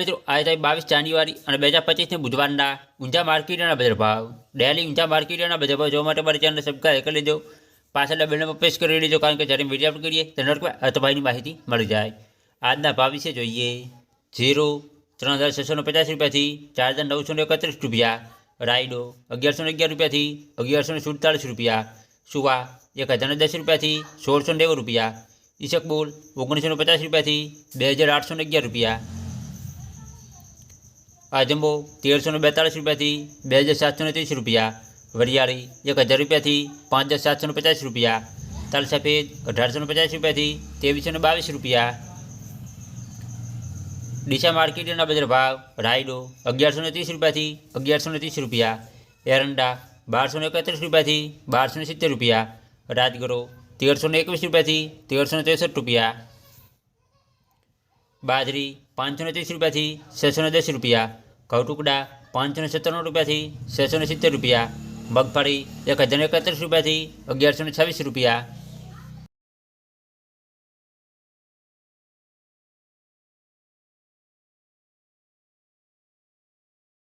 મિત્રો આઈરાઈ 22 જાન્યુઆરી અને 25 25 ને બુધવારના ગુંજા માર્કેટના બજાર ભાવ ડેલી ગુંજા માર્કેટના બજાર ભાવ જોવા માટે બરચાને સબસ્ક્રાઇબ કરી લેજો પાછળના બેલ પર પ્રેસ કરી દેજો કારણ કે જ્યારે મીડિયા અપડેટ કરીએ ત્યારે લોકોએ અત્વાઈની માહિતી મળી જાય આજના ભાવ વિશે જોઈએ 0 3650 રૂપિયા થી 4931 રૂપિયા રાઈડો 1111 રૂપિયા થી 1147 રૂપિયા સુવા 1010 રૂપિયા થી 1690 રૂપિયા ઈશકબુલ 1950 રૂપિયા થી 2811 રૂપિયા आजंबो तेर सौ बेतालीस रुपया थी बे हज़ार सात सौ तीस रुपया वरियाड़ी एक हज़ार रुपया थी पाँच हज़ार सात सौ पचास रुपया तल सफेद अठार सौ पचास रुपया थी तेवीस सौ बीस रुपया डीशा मार्केट बजर भाव रायडो अगियार सौ तीस रुपया थी अगियार सौ तीस रुपया एरंडा बार सौ एकत्रीस रुपया थी बार सौ सित्तेर रुपया राजगढ़ो तेर सौ एक रुपया थी तेर सौ तेसठ रुपया बाजरी पाँच सौ तीस रुपया थी छः सौ दस रुपया ઘઉં ટુકડા પાંચસો સત્તાણું રૂપિયાથી છસો સિત્તેર રૂપિયા મગફળી એક હજાર એકત્રીસ રૂપિયાથી અગિયારસો છવ્વીસ રૂપિયા